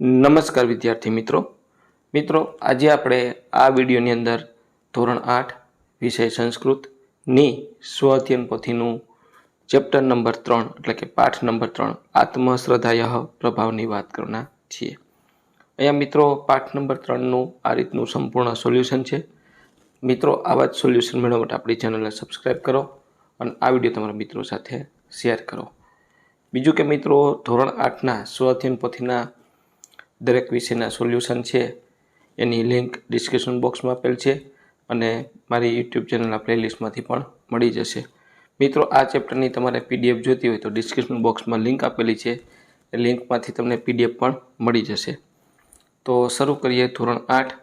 નમસ્કાર વિદ્યાર્થી મિત્રો. મિત્રો, આજે આપણે આ વિડીયોની અંદર ધોરણ આઠ, વિષય સંસ્કૃતની સ્વ અધ્યયન પોથીનું ચેપ્ટર નંબર ત્રણ, એટલે કે પાઠ નંબર ત્રણ આત્મશ્રદ્ધાયહ પ્રભાવની વાત કરવાના છીએ. અહીંયા મિત્રો, પાઠ નંબર ત્રણનું આ રીતનું સંપૂર્ણ સોલ્યુશન છે. મિત્રો, આવા જ સોલ્યુશન મેળવવા માટે આપણી ચેનલને સબસ્ક્રાઈબ કરો અને આ વીડિયો તમારા મિત્રો સાથે શેર કરો. બીજું કે મિત્રો, ધોરણ આઠના સ્વ અધ્યયન પોથીના દરેક વિષયના સોલ્યુશન છે, એની લિંક ડિસ્ક્રિપ્શન બોક્સમાં આપેલ છે અને મારી યુટ્યુબ ચેનલના પ્લેલિસ્ટમાંથી પણ મળી જશે. મિત્રો, આ ચેપ્ટરની તમારે પીડીએફ જોઈતી હોય તો ડિસ્ક્રિપ્શન બોક્સમાં લિંક આપેલી છે. એ લિંકમાંથી તમને પીડીએફ પણ મળી જશે. તો શરૂ કરીએ ધોરણ આઠ,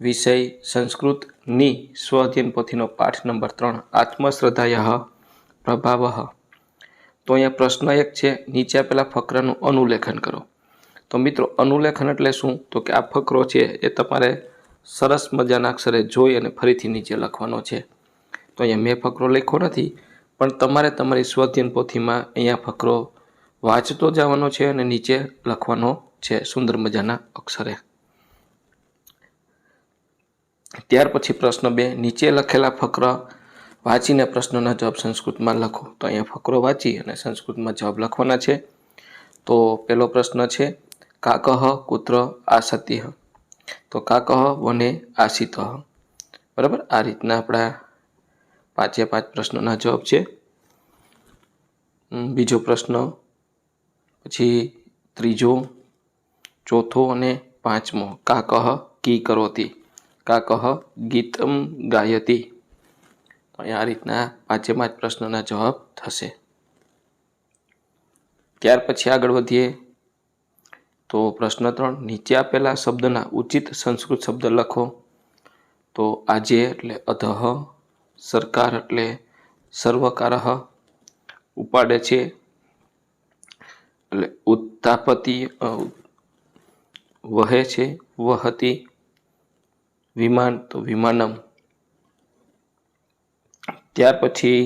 વિષય સંસ્કૃતની સ્વ અધ્યયન પોથીનો પાઠ નંબર ત્રણ, આત્મશ્રદ્ધાય પ્રભાવ. તો અહીંયા પ્રશ્ન એક છે, નીચે આપેલા ફકરાનું અનુલેખન કરો. તો મિત્રો, અનુલેખન એટલે શું? તો કે આ ફકરો છે, એ તમારે સરસ મજાના અક્ષરે જોઈ અને ફરીથી નીચે લખવાનો છે. તો અહીંયા મેં ફકરો લખ્યો નથી, પણ તમારે તમારી સ્વધ્યન પોથીમાં અહીંયા ફકરો વાંચતો જવાનો છે અને નીચે લખવાનો છે, સુંદર મજાના અક્ષરે. ત્યાર પછી પ્રશ્ન બે, નીચે લખેલા ફકરા વાંચીને પ્રશ્નના જવાબ સંસ્કૃતમાં લખો. તો અહીંયા ફકરો વાંચી અને સંસ્કૃતમાં જવાબ લખવાના છે. તો પહેલો પ્રશ્ન છે કાકહ કુત્ર આસતિહ તો કાકહ વને આસિત બરાબર આ રીતના આપણા પાંચે પાંચ પ્રશ્નોના જવાબ છે બીજો પ્રશ્ન પછી ત્રીજો ચોથો અને પાંચમો કાકહ કી કરોતી કાકહ ગીતમ ગાયતી આ રીતના પાંચે પાંચ પ્રશ્નોના જવાબ થશે ત્યાર પછી આગળ વધીએ તો પ્રશ્ન ત્રણ, નીચે આપેલા શબ્દના ઉચિત સંસ્કૃત શબ્દ લખો. તો આજે એટલે અધહ સરકાર એટલે સર્વકાર, ઉપાડે છે એટલે ઉત્તાપતિ વહે છે, વહતી, વિમાન, તો વિમાનમ. ત્યાર પછી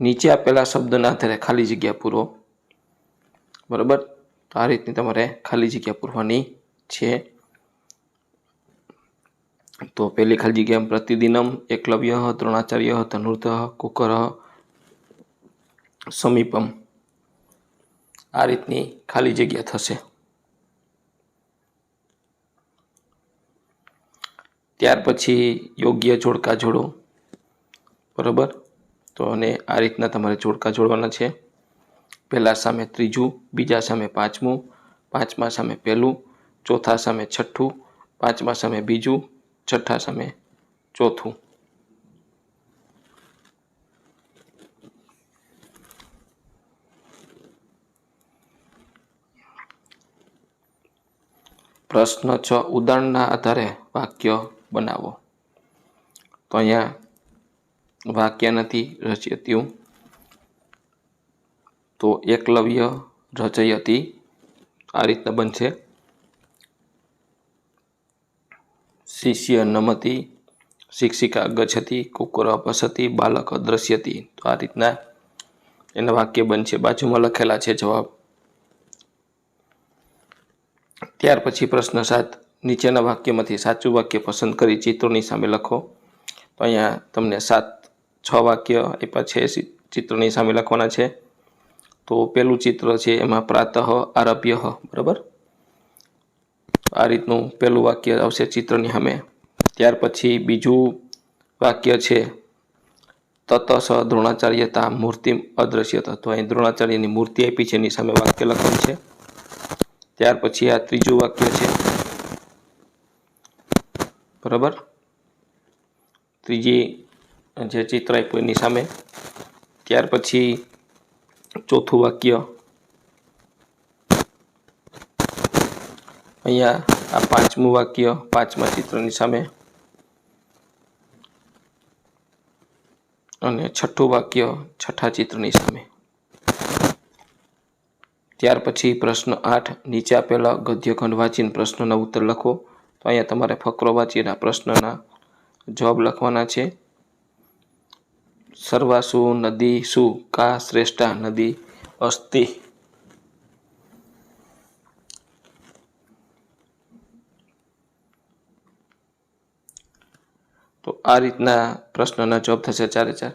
નીચે આપેલા શબ્દના આધારે ખાલી જગ્યા પૂરો. બરાબર? તો આ રીતની તમારે ખાલી જગ્યા પૂરવાની છે. તો પહેલી ખાલી જગ્યા પ્રતિદિનમ એકલવ્ય, દ્રોણાચાર્ય, ધનુર્ધ, કુકર, સમીપમ. આ રીતની ખાલી જગ્યા થશે. ત્યાર પછી યોગ્ય જોડકા જોડો. બરાબર? તો અને આ રીતના તમારે જોડકા જોડવાના છે. પહેલા સામે ત્રીજું, બીજા સામે પાંચમું, પાંચમા સામે પહેલું, ચોથા સામે છઠ્ઠું, પાંચમા સામે બીજું, છઠ્ઠા સામે ચોથું. પ્રશ્ન છ, ઉદાહરણના આધારે વાક્ય બનાવો. તો અહીંયા વાક્ય નથી રચયત્યું તો એકલવ્ય રચયતી આ રીતના બનશે. શિષ્ય નમતી, શિક્ષિકા ગચ્છતી, કુકર પસતી, બાલક દ્રશ્યતી. તો આ રીતના એના વાક્ય બનશે. બાજુમાં લખેલા છે જવાબ. ત્યાર પછી પ્રશ્ન સાત. નીચેના વાક્યમાંથી સાચું વાક્ય પસંદ કરી ચિત્રોની સામે લખો. તો અહીંયા તમને સાત, છ વાક્ય આપ્યા છે. ચિત્રોની સામે લખવાના છે. તો પેલું ચિત્ર છે એમાં પ્રાતઃ આરભ્ય, બરાબર? આ રીતનું પહેલું વાક્ય આવશે ચિત્રની સામે. ત્યાર પછી બીજું વાક્ય છે તતસ દ્રોણાચાર્યતા મૂર્તિ અદ્રશ્યત તો અહીં દ્રોણાચાર્યની મૂર્તિ આપી છે, એની સામે વાક્ય લખેલ છે. ત્યાર પછી આ ત્રીજું વાક્ય છે, બરાબર? ત્રીજી જે ચિત્ર આપ્યું એની સામે. ત્યાર પછી ચોથું વાક્ય. અહીંયા આ પાંચમું વાક્ય, પાંચમા ચિત્રની સામે. અને છઠ્ઠું વાક્ય, છઠ્ઠા ચિત્રની સામે. ત્યાર પછી પ્રશ્ન આઠ, નીચે આપેલા ગદ્યખંડ વાંચીને પ્રશ્નના ઉત્તર લખો. તો અહીંયા તમારે ફકરો વાંચીને આ પ્રશ્નના જવાબ લખવાના છે. સર્વાસુ નદી સુ? કા શ્રેષ્ઠા નદી અસ્તિ? તો આ રીતના પ્રશ્નના જવાબ થશે ચારે ચાર.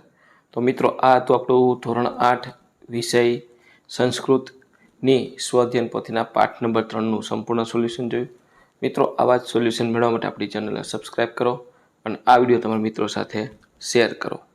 તો મિત્રો, આ તો આપણું ધોરણ આઠ વિષય સંસ્કૃતની સ્વાધ્યન પોથીના પાઠ નંબર ત્રણનું સંપૂર્ણ સોલ્યુશન જોયું. મિત્રો, આવા જ સોલ્યુશન મેળવવા માટે આપણી ચેનલને સબસ્ક્રાઈબ કરો અને આ વીડિયો તમારા મિત્રો સાથે શેર કરો.